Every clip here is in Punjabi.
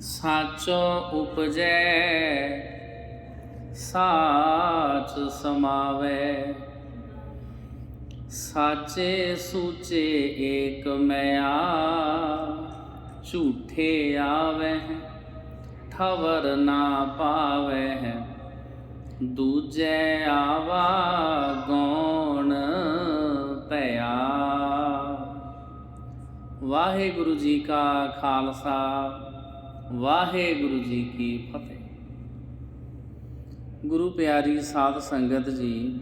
ਸਾਚੋ ਉਪਜੈ ਸਾਚ ਸਮਾਵੇ ਸਾਚੇ ਸੂਚੇ ਏਕ ਮਿਆ ਝੂਠੇ ਆਵੇ ਠਵਰ ਨਾ ਪਾਵੇ ਦੂਜੇ ਆਵਾ ਗੌਣ ਭਇਆ ਵਾਹਿਗੁਰੂ ਜੀ ਕਾ ਖਾਲਸਾ ਵਾਹਿਗੁਰੂ ਜੀ ਕੀ ਫਤਿਹ। ਗੁਰੂ ਪਿਆਰੀ ਸਾਧ ਸੰਗਤ ਜੀ,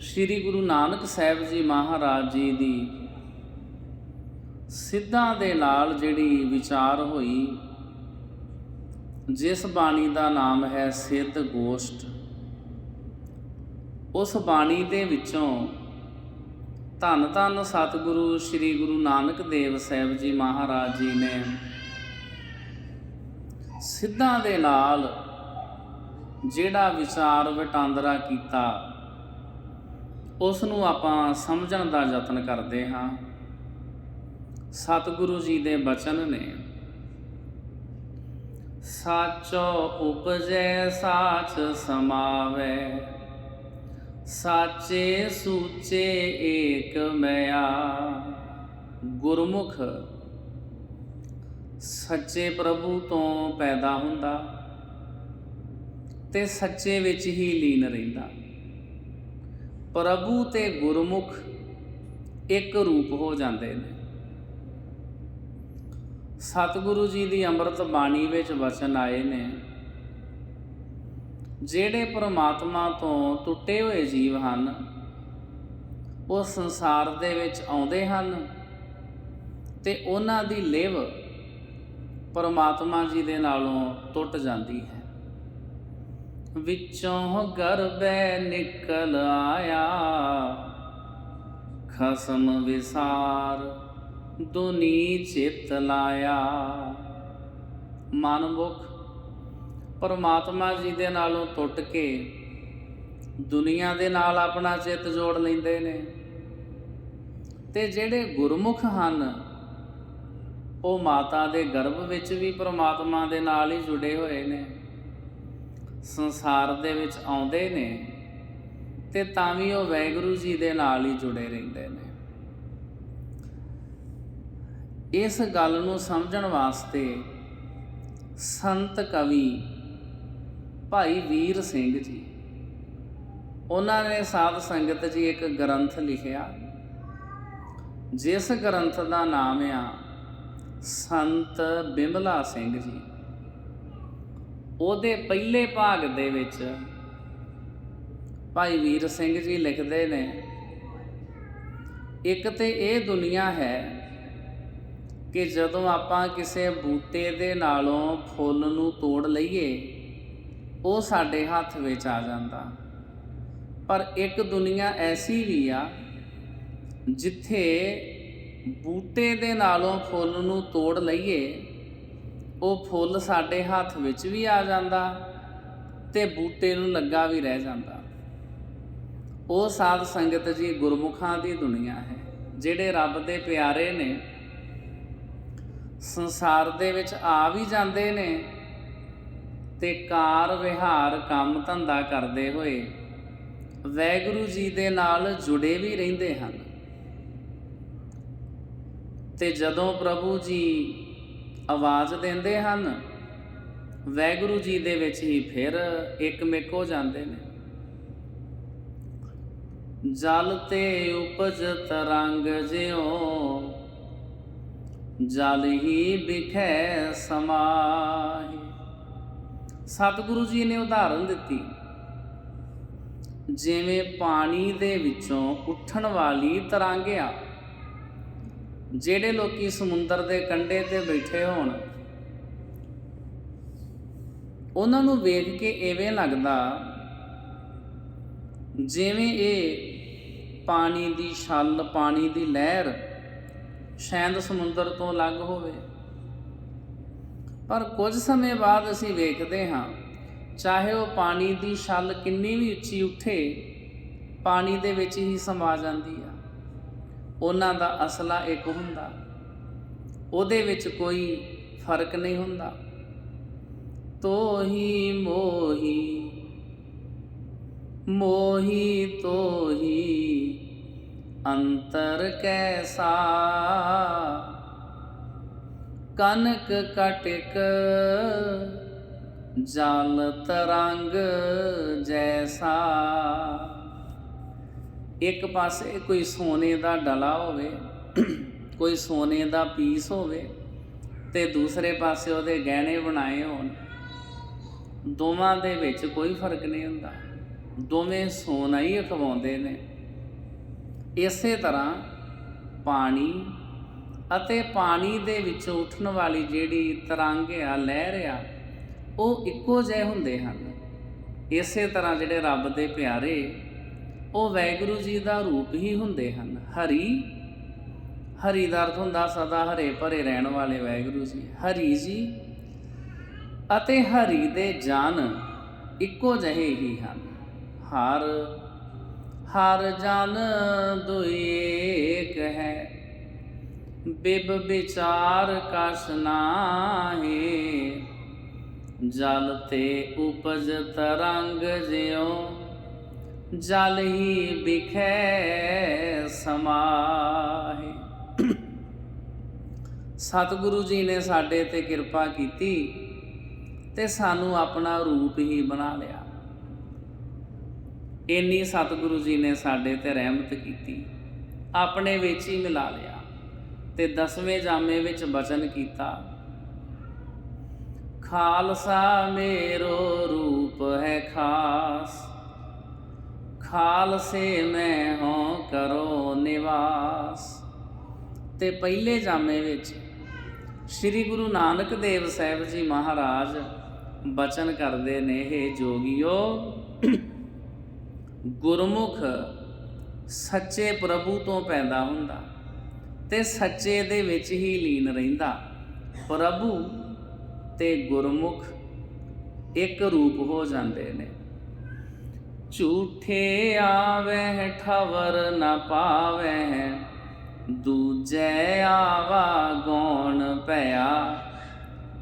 ਸ੍ਰੀ ਗੁਰੂ ਨਾਨਕ ਸਾਹਿਬ ਜੀ ਮਹਾਰਾਜ ਜੀ ਦੀ ਸਿੱਧਾਂ ਦੇ ਨਾਲ ਜਿਹੜੀ ਵਿਚਾਰ ਹੋਈ, ਜਿਸ ਬਾਣੀ ਦਾ ਨਾਮ ਹੈ ਸਿੱਧ ਗੋਸ਼ਟ, ਉਸ ਬਾਣੀ ਦੇ ਵਿੱਚੋਂ ਧੰਨ ਧੰਨ ਸਤਿਗੁਰੂ ਸ੍ਰੀ ਗੁਰੂ ਨਾਨਕ ਦੇਵ ਸਾਹਿਬ ਜੀ ਮਹਾਰਾਜ ਜੀ ਨੇ। ਸਿੱਧਾਂ ਦੇ ਨਾਲ ਜਿਹੜਾ ਵਿਚਾਰ ਵਟਾਂਦਰਾ ਕੀਤਾ ਉਸ ਨੂੰ ਆਪਾਂ ਸਮਝਣ ਦਾ ਯਤਨ ਕਰਦੇ ਹਾਂ। ਸਤਿਗੁਰੂ ਜੀ ਦੇ ਬਚਨ ਨੇ, ਸਾਚੋ ਉਪਜੈ, ਸਾਚ ਸਮਾਵੇ। ਸਾਚੇ ਸੂਚੇ ਏਕ ਮਿਆ। ਗੁਰਮੁਖ ਸੱਚੇ ਪ੍ਰਭੂ ਤੋਂ ਪੈਦਾ ਹੁੰਦਾ ਤੇ ਸੱਚੇ ਵਿੱਚ ਹੀ ਲੀਨ ਰਹਿੰਦਾ। ਪ੍ਰਭੂ ਤੇ ਗੁਰਮੁਖ ਇੱਕ ਰੂਪ ਹੋ ਜਾਂਦੇ ਨੇ। ਸਤਿਗੁਰੂ ਜੀ ਦੀ ਅੰਮ੍ਰਿਤ ਬਾਣੀ ਵਿੱਚ ਵਚਨ ਆਏ ਨੇ ਜਿਹੜੇ ਪ੍ਰਮਾਤਮਾ ਤੋਂ ਟੁੱਟੇ ਹੋਏ ਜੀਵ ਹਨ, ਉਹ ਸੰਸਾਰ ਦੇ ਵਿੱਚ ਆਉਂਦੇ ਹਨ ਤੇ ਉਹਨਾਂ ਦੀ ਲਿਵ ਪਰਮਾਤਮਾ ਜੀ ਦੇ ਨਾਲੋਂ ਟੁੱਟ ਜਾਂਦੀ ਹੈ। ਵਿੱਚੋਂ ਗਰਬੈ ਨਿਕਲ ਆਇਆ, ਖਸਮ ਵਿਸਾਰ ਦੁਨੀ ਚਿਤ ਲਾਇਆ। ਮਨਮੁਖ ਪਰਮਾਤਮਾ ਜੀ ਦੇ ਨਾਲੋਂ ਟੁੱਟ ਕੇ ਦੁਨੀਆ ਦੇ ਨਾਲ ਆਪਣਾ ਚਿੱਤ ਜੋੜ ਲੈਂਦੇ ਨੇ। ਤੇ ਜਿਹੜੇ ਗੁਰਮੁਖ ਹਨ, ਉਹ ਮਾਤਾ ਦੇ ਗਰਭ ਵਿੱਚ ਵੀ ਪਰਮਾਤਮਾ ਦੇ ਨਾਲ ਹੀ ਜੁੜੇ ਹੋਏ ਨੇ। ਸੰਸਾਰ ਦੇ ਵਿੱਚ ਆਉਂਦੇ ਨੇ ਤੇ ਤਾਂ ਵੀ ਉਹ ਵੈਗੁਰੂ ਜੀ ਦੇ ਨਾਲ ਹੀ ਜੁੜੇ ਰਹਿੰਦੇ ਨੇ। ਇਸ ਗੱਲ ਨੂੰ ਸਮਝਣ ਵਾਸਤੇ ਸੰਤ ਕਵੀ ਭਾਈ ਵੀਰ ਸਿੰਘ ਜੀ। ਉਹਨਾਂ ਨੇ ਸਾਧ ਸੰਗਤ ਜੀ ਇੱਕ ਗ੍ਰੰਥ ਲਿਖਿਆ, ਜਿਸ ਗ੍ਰੰਥ ਦਾ ਨਾਮ ਆ ਸੰਤ ਬਿਮਲਾ ਸਿੰਘ ਜੀ। ਉਹਦੇ ਪਹਿਲੇ ਭਾਗ ਦੇ ਵਿੱਚ ਭਾਈ ਵੀਰ ਸਿੰਘ ਜੀ ਲਿਖਦੇ ਨੇ, ਇੱਕ ਤੇ ਇਹ ਦੁਨੀਆ ਹੈ ਕਿ ਜਦੋਂ ਆਪਾਂ ਕਿਸੇ ਬੂਟੇ ਦੇ ਨਾਲੋਂ ਫੁੱਲ ਨੂੰ ਤੋੜ ਲਈਏ ਉਹ ਸਾਡੇ ਹੱਥ ਵਿੱਚ ਆ ਜਾਂਦਾ। ਪਰ ਇੱਕ ਦੁਨੀਆ ਐਸੀ ਵੀ ਆ, ਜਿੱਥੇ ਬੂਟੇ ਦੇ ਨਾਲੋਂ ਫੁੱਲ ਨੂੰ ਤੋੜ ਲਈਏ, ਉਹ ਫੁੱਲ ਸਾਡੇ ਹੱਥ ਵਿੱਚ ਵੀ ਆ ਜਾਂਦਾ ਤੇ ਬੂਟੇ ਨੂੰ ਲੱਗਾ ਵੀ ਰਹਿ ਜਾਂਦਾ। ਉਹ ਸਾਧ ਸੰਗਤ ਜੀ ਗੁਰਮੁਖਾਂ ਦੀ ਦੁਨੀਆ ਹੈ, ਜਿਹੜੇ ਰੱਬ ਦੇ ਪਿਆਰੇ ਨੇ, ਸੰਸਾਰ ਦੇ ਵਿੱਚ ਆ ਵੀ ਜਾਂਦੇ ਨੇ ਤੇ ਕਾਰ ਵਿਹਾਰ ਕੰਮ ਧੰਦਾ ਕਰਦੇ ਹੋਏ ਵੈਗੁਰੂ ਜੀ ਦੇ ਨਾਲ ਜੁੜੇ ਵੀ ਰਹਿੰਦੇ ਹਨ। ਤੇ ਜਦੋਂ ਪ੍ਰਭੂ ਜੀ ਆਵਾਜ਼ ਦਿੰਦੇ ਹਨ, ਵੈਗੁਰੂ ਜੀ ਦੇ ਵਿੱਚ ਹੀ ਫਿਰ ਇੱਕਮਿਕ ਹੋ ਜਾਂਦੇ ਨੇ। ਜਲ ਤੇ ਉਪਜ ਤਰੰਗ ਜਿਉ, ਜਲ ਹੀ ਬਿਖੈ ਸਮਾਹੀ। ਸਤਿਗੁਰੂ ਜੀ ਨੇ ਉਦਾਹਰਨ ਦਿੱਤੀ। ਜਿਵੇਂ ਪਾਣੀ ਦੇ ਵਿੱਚੋਂ ਉੱਠਣ ਵਾਲੀ ਤਰਾਂਗਿਆ, ਜਿਹੜੇ ਲੋਕੀ ਸਮੁੰਦਰ ਦੇ ਕੰਢੇ ਤੇ ਬੈਠੇ ਹੋਣ, ਉਹਨਾਂ ਨੂੰ ਵੇਖ ਕੇ ਐਵੇਂ ਲੱਗਦਾ, ਜਿਵੇਂ ਇਹ ਪਾਣੀ ਦੀ ਛੱਲ, ਪਾਣੀ ਦੀ ਲਹਿਰ ਸ਼ਾਇਦ ਸਮੁੰਦਰ ਤੋਂ ਅਲੱਗ ਹੋਵੇ। ਪਰ ਕੁਝ ਸਮੇਂ ਬਾਅਦ ਅਸੀਂ ਵੇਖਦੇ ਹਾਂ, ਚਾਹੇ ਉਹ ਪਾਣੀ ਦੀ ਛੱਲ ਕਿੰਨੀ ਵੀ ਉੱਚੀ ਉੱਠੇ, ਪਾਣੀ ਦੇ ਵਿੱਚ ਹੀ ਸਮਾ ਜਾਂਦੀ ਆ। ਉਹਨਾਂ ਦਾ ਅਸਲਾ ਇੱਕ ਹੁੰਦਾ, ਉਹਦੇ ਵਿੱਚ ਕੋਈ ਫ਼ਰਕ ਨਹੀਂ ਹੁੰਦਾ। ਤੋਹੀ ਮੋਹੀ ਮੋਹੀ ਤੋਹੀ, ਅੰਤਰ ਕੈਸਾ? ਕਨਕ ਕਟਕ, ਜਲ ਤਰੰਗ ਜੈਸਾ। ਇੱਕ ਪਾਸੇ ਕੋਈ ਸੋਨੇ ਦਾ ਡਲਾ ਹੋਵੇ, ਕੋਈ ਸੋਨੇ ਦਾ ਪੀਸ ਹੋਵੇ ਤੇ ਦੂਸਰੇ ਪਾਸੇ ਉਹਦੇ ਗਹਿਣੇ ਬਣਾਏ ਹੋਣ, ਦੋਵਾਂ ਦੇ ਵਿੱਚ ਕੋਈ ਫ਼ਰਕ ਨਹੀਂ ਹੁੰਦਾ। ਦੋਵੇਂ ਸੋਨਾ ਹੀ ਅਖਵਾਉਂਦੇ ਨੇ। ਇਸੇ ਤਰ੍ਹਾਂ ਪਾਣੀ ਅਤੇ ਪਾਣੀ ਦੇ ਵਿੱਚੋਂ ਉੱਠਣ ਵਾਲੀ ਜਿਹੜੀ ਤਰੰਗ ਆ, ਲਹਿਰ ਆ, ਉਹ ਇੱਕੋ ਜਿਹੇ ਹੁੰਦੇ ਹਨ। ਇਸੇ ਤਰ੍ਹਾਂ ਜਿਹੜੇ ਰੱਬ ਦੇ ਪਿਆਰੇ, ਉਹ ਵੈਗੁਰੂ ਜੀ ਦਾ ਰੂਪ ਹੀ ਹੁੰਦੇ ਹਨ। ਹਰੀ ਹਰੀ ਦਾ ਅਰਥ ਹੁੰਦਾ ਸਦਾ ਹਰੇ ਭਰੇ ਰਹਿਣ ਵਾਲੇ ਵੈਗੁਰੂ ਜੀ। ਹਰੀ ਜੀ ਅਤੇ ਹਰੀ ਦੇ ਜਨ ਇੱਕੋ ਜਿਹੇ ਹੀ ਹਨ। ਹਰ ਹਰ ਜਨ ਦੁਇ ਏਕ ਹੈ ਬਿਬ ਵਿਚਾਰ ਕਸ ਨਾਹੀ, ਜਲ ਤੇ ਉਪਜ ਤਰੰਗ ਜਿਉ, ਜਲ ਹੀ ਬਿਖੈ ਸਮਾਹੇ। ਸਤਿਗੁਰੂ ਜੀ ਨੇ ਸਾਡੇ ਤੇ ਕਿਰਪਾ ਕੀਤੀ ਤੇ ਸਾਨੂੰ ਆਪਣਾ ਰੂਪ ਹੀ ਬਣਾ ਲਿਆ। ਇੰਨੀ ਸਤਿਗੁਰੂ ਜੀ ਨੇ ਸਾਡੇ ਤੇ ਰਹਿਮਤ ਕੀਤੀ। ਆਪਣੇ ਵਿੱਚ ਹੀ ਮਿਲਾ ਲਿਆ। ਤੇ ਦਸਵੇਂ ਜਾਮੇ ਵਿੱਚ ਬਚਨ ਕੀਤਾ। ਖਾਲਸਾ ਮੇਰੋ ਰੂਪ ਹੈ ਖਾਸ, ਖਾਲਸੇ ਮੈਂ ਹਾਂ ਕਰੋ ਨਿਵਾਸ। ਤੇ ਪਹਿਲੇ ਜਾਮੇ ਵਿੱਚ ਸ੍ਰੀ ਗੁਰੂ ਨਾਨਕ ਦੇਵ ਸਾਹਿਬ ਜੀ ਮਹਾਰਾਜ ਬਚਨ ਕਰਦੇ ਨੇ ਇਹ ਜੋਗਿਓ, ਗੁਰਮੁਖ ਸੱਚੇ ਪ੍ਰਭੂ ਤੋਂ ਪੈਦਾ ਹੁੰਦਾ। ਤੇ ਸੱਚੇ ਦੇ ਵਿੱਚ ਹੀ ਲੀਨ ਰਹਿੰਦਾ। ਪ੍ਰਭੂ ਤੇ ਗੁਰਮੁਖ ਇੱਕ ਰੂਪ ਹੋ ਜਾਂਦੇ ਨੇ। ਝੂਠੇ ਆਵੇ, ਠਵਰ ਨਾ ਪਾਵੇ, ਦੂਜੇ ਆਵਾ ਗੌਣ ਭਇਆ।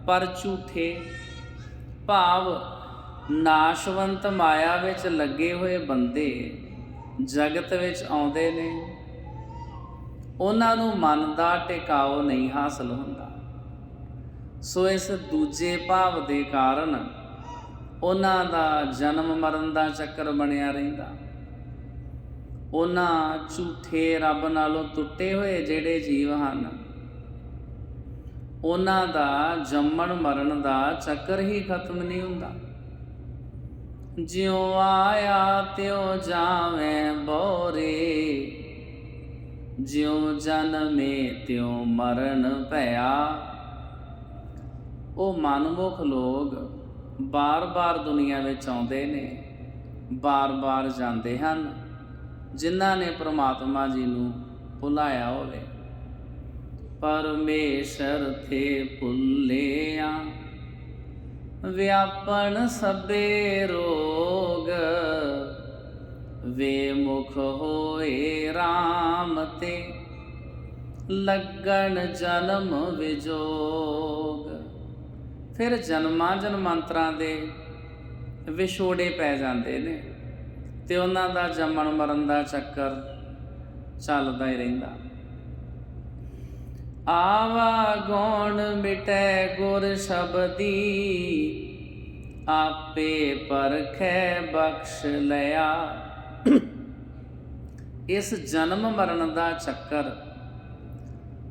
ਪਰ ਝੂਠੇ ਭਾਵ ਨਾਸ਼ਵੰਤ ਮਾਇਆ ਵਿੱਚ ਲੱਗੇ ਹੋਏ ਬੰਦੇ ਜਗਤ ਵਿੱਚ ਆਉਂਦੇ ਨੇ। ਉਹਨਾਂ ਨੂੰ ਮਨ ਦਾ ਟਿਕਾਓ ਨਹੀਂ ਹਾਸਲ ਹੁੰਦਾ। ਸੋ ਇਸ ਦੂਜੇ ਭਾਵ ਦੇ ਕਾਰਨ ਉਹਨਾਂ ਦਾ ਜਨਮ ਮਰਨ ਦਾ ਚੱਕਰ ਬਣਿਆ ਰਹਿੰਦਾ। ਉਹਨਾਂ ਝੂਠੇ ਰੱਬ ਨਾਲੋਂ ਟੁੱਟੇ ਹੋਏ ਜਿਹੜੇ ਜੀਵ ਹਨ, ਉਹਨਾਂ ਦਾ ਜੰਮਣ ਮਰਨ ਦਾ ਚੱਕਰ ਹੀ ਖਤਮ ਨਹੀਂ ਹੁੰਦਾ। ਜਿਉ ਆਇਆ ਤਿਉ ਜਾਵੇਂ ਬੋਰੇ ਜਿਉ ਜਨਮੇ ਤਿਉ ਮਰਨ ਭਇਆ। ਉਹ ਮਨਮੁਖ ਲੋਕ ਬਾਰ-ਬਾਰ ਦੁਨੀਆ ਵਿੱਚ ਆਉਂਦੇ ਨੇ, ਬਾਰ-ਬਾਰ ਜਾਂਦੇ ਹਨ, ਜਿਨ੍ਹਾਂ ਨੇ ਪ੍ਰਮਾਤਮਾ ਜੀ ਨੂੰ ਭੁਲਾਇਆ ਹੋਵੇ। ਪਰਮੇਸ਼ਰ ਥੇ ਭੁੱਲਿਆ ਵਿਆਪਣ ਸਭੇ ਰੋਗ ਵੇ ਮੁਖ ਹੋਏ RAM ਤੇ, ਲੱਗਣ ਜਨਮ ਵਿਜੋਗ। ਫਿਰ ਜਨਮਾਂ ਜਨਮਾਂਤਰਾਂ ਦੇ ਵਿਛੋੜੇ ਪੈ ਜਾਂਦੇ ਨੇ ਤੇ ਉਹਨਾਂ ਦਾ ਜੰਮਣ ਮਰਨ ਦਾ ਚੱਕਰ ਚੱਲਦਾ ਹੀ ਰਹਿੰਦਾ। ਆਵਾ ਗੋਣ ਮਿਟੈ ਗੁਰ ਸ਼ਬਦੀ, ਆਪੇ ਪਰਖੈ ਬਖਸ਼ ਲਿਆ। ਇਸ ਜਨਮ ਮਰਨ ਦਾ ਚੱਕਰ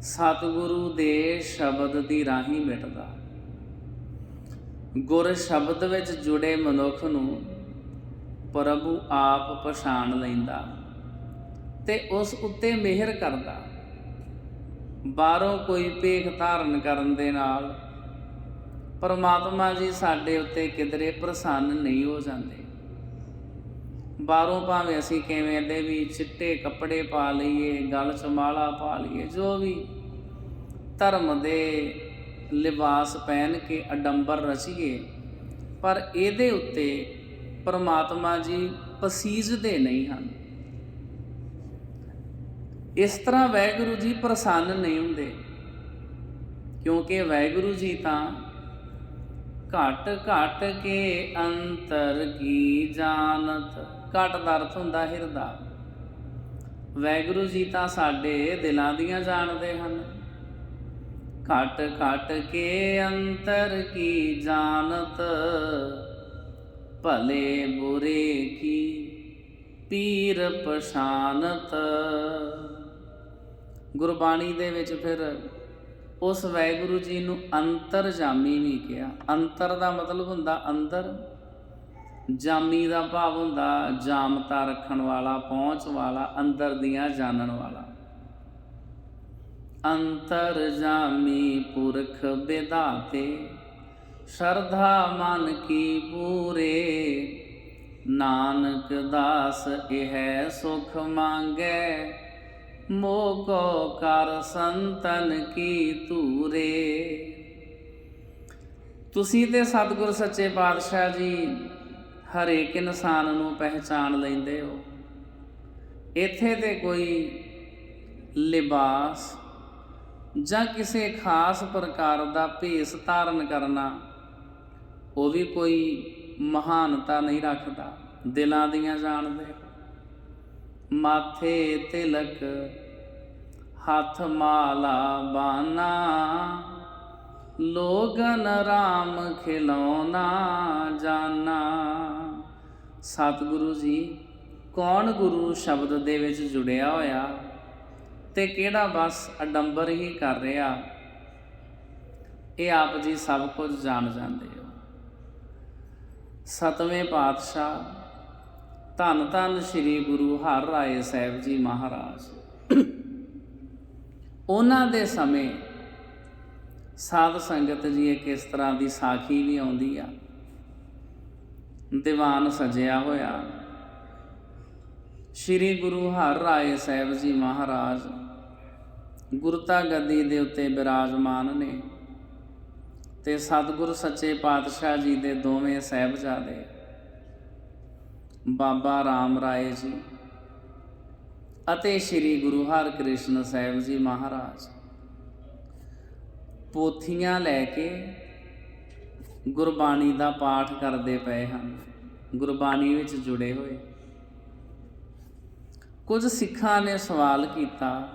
ਸਤਿਗੁਰੂ ਦੇ ਸ਼ਬਦ ਦੀ ਰਾਹੀਂ ਮਿਟਦਾ। ਗੁਰ ਸ਼ਬਦ ਵਿੱਚ ਜੁੜੇ ਮਨੁੱਖ ਨੂੰ ਪ੍ਰਭੂ ਆਪ ਪਛਾਣ ਲੈਂਦਾ ਤੇ ਉਸ ਉੱਤੇ ਮਿਹਰ ਕਰਦਾ। ਬਾਹਰੋਂ ਕੋਈ ਭੇਖ ਧਾਰਨ ਕਰਨ ਦੇ ਨਾਲ ਪਰਮਾਤਮਾ ਜੀ ਸਾਡੇ ਉੱਤੇ ਕਿਧਰੇ ਪ੍ਰਸੰਨ ਨਹੀਂ ਹੋ ਜਾਂਦੇ। ਬਾਹਰੋਂ ਭਾਵੇਂ ਅਸੀਂ ਕਿਵੇਂ ਦੇ ਵੀ ਚਿੱਟੇ ਕੱਪੜੇ ਪਾ ਲਈਏ, ਗਲ 'ਚ ਪਾ ਲਈਏ, ਜੋ ਵੀ ਧਰਮ ਦੇ ਲਿਬਾਸ ਪਹਿਨ ਕੇ ਅਡੰਬਰ ਰਚੀਏ, ਪਰ ਇਹਦੇ ਉੱਤੇ ਪਰਮਾਤਮਾ ਜੀ ਪਸੀਜਦੇ ਨਹੀਂ ਹਨ। ਇਸ ਤਰ੍ਹਾਂ ਵੈਗੁਰੂ ਜੀ ਪ੍ਰਸੰਨ ਨਹੀਂ ਹੁੰਦੇ, ਕਿਉਂਕਿ ਵਾਹਿਗੁਰੂ ਜੀ ਤਾਂ ਘਟ ਘਟ ਕੇ ਅੰਤਰ ਕੀ ਜਾਣਤ। ਘਟ ਦਾ ਅਰਥ ਹੁੰਦਾ ਹਿਰਦਾ। ਵੈਗੁਰੂ ਜੀ ਤਾਂ ਸਾਡੇ ਦਿਲਾਂ ਦੀਆਂ ਜਾਣਦੇ ਹਨ। ਘਟ ਘਟ ਕੇ ਅੰਤਰ ਕੀ ਜਾਣਤ? ਭਲੇ ਬੁਰੇ ਕੀ ਪੀਰ ਪਛਾਨਤ? ਗੁਰਬਾਣੀ ਦੇ ਵਿੱਚ ਫਿਰ ਉਸ ਵੈਗੁਰੂ ਜੀ ਨੂੰ ਅੰਤਰਜਾਮੀ ਵੀ ਕਿਹਾ। ਅੰਤਰ ਦਾ ਮਤਲਬ ਹੁੰਦਾ ਅੰਦਰ। ਜਾਮੀ ਦਾ ਭਾਵ ਹੁੰਦਾ ਜਾਮਤਾ ਰੱਖਣ ਵਾਲਾ, ਪਹੁੰਚ ਵਾਲਾ, ਅੰਦਰ ਦੀਆਂ ਜਾਣਨ ਵਾਲਾ। ਅੰਤਰ ਜਾਮੀ ਪੁਰਖ ਵਿਦਾਤੇ ਸ਼ਰਧਾ ਮਨ ਕੀ ਪੂਰੇ। ਨਾਨਕ ਦਾਸ ਇਹ ਸੁਖ ਮੰਗੈ ਮੋਕੋ ਕਰ ਸੰਤਨ ਕੀ ਧੂਰੇ। ਤੁਸੀਂ ਤੇ ਸਤਿਗੁਰ ਸੱਚੇ ਪਾਤਸ਼ਾਹ ਜੀ ਹਰੇਕ ਇਨਸਾਨ ਨੂੰ ਪਹਿਚਾਨ ਲੈਂਦੇ ਹੋ। ਇੱਥੇ ਤੇ ਕੋਈ ਲਿਬਾਸ ਜਾਂ ਕਿਸੇ ਖਾਸ ਪ੍ਰਕਾਰ ਦਾ ਭੇਸ ਧਾਰਨ ਕਰਨਾ, ਉਹ ਵੀ ਕੋਈ ਮਹਾਨਤਾ ਨਹੀਂ ਰੱਖਦਾ। ਦਿਲਾਂ ਦੀਆਂ ਜਾਣਦੇ ਮਾਥੇ ਤਿਲਕ ਹੱਥ ਮਾਲਾ ਬਾਨਾ, ਲੋਗਨ ਰਾਮ ਖਿਲੌਣਾ ਜਾਨਾ। ਸਤਿਗੁਰੂ ਜੀ, ਕੌਣ ਗੁਰੂ ਸ਼ਬਦ ਦੇ ਵਿੱਚ ਜੁੜਿਆ ਹੋਇਆ ਤੇ ਕਿਹੜਾ ਬਸ ਅਡੰਬਰ ਹੀ ਕਰ ਰਿਹਾ? ਇਹ ਆਪ ਜੀ ਸਭ ਕੁਝ ਜਾਣ ਜਾਂਦੇ ਹੋ। ਸਤਵੇਂ ਪਾਤਸ਼ਾਹ, ਧੰਨ ਧੰਨ ਸ੍ਰੀ ਗੁਰੂ ਹਰ ਰਾਏ ਸਾਹਿਬ ਜੀ ਮਹਾਰਾਜ। ਉਹਨਾਂ ਦੇ ਸਮੇਂ ਸਾਧ ਸੰਗਤ ਜੀ ਇੱਕ ਇਸ ਤਰ੍ਹਾਂ ਦੀ ਸਾਖੀ ਵੀ ਆਉਂਦੀ ਆ? ਦੀਵਾਨ ਸਜਿਆ ਹੋਇਆ। ਸ੍ਰੀ ਗੁਰੂ ਹਰ ਰਾਏ ਸਾਹਿਬ ਜੀ ਮਹਾਰਾਜ ਗੁਰਤਾ ਗੱਦੀ ਦੇ ਉੱਤੇ ਬਿਰਾਜਮਾਨ ਨੇ ਤੇ ਸਤਿਗੁਰ ਸੱਚੇ ਪਾਤਸ਼ਾਹ ਜੀ ਦੇ ਦੋਵੇਂ ਸਹਿਬਜ਼ਾਦੇ ਬਾਬਾ ਰਾਮ ਰਾਏ ਜੀ ਅਤੇ ਸ੍ਰੀ ਗੁਰੂ ਹਰਕ੍ਰਿਸ਼ਨ ਸਾਹਿਬ ਜੀ ਮਹਾਰਾਜ ਪੋਥੀਆਂ ਲੈ ਕੇ ਗੁਰਬਾਣੀ ਦਾ ਪਾਠ ਕਰਦੇ ਪਏ ਹਨ। ਗੁਰਬਾਣੀ ਵਿੱਚ ਜੁੜੇ ਹੋਏ। ਕੁਝ ਸਿੱਖਾਂ ਨੇ ਸਵਾਲ ਕੀਤਾ,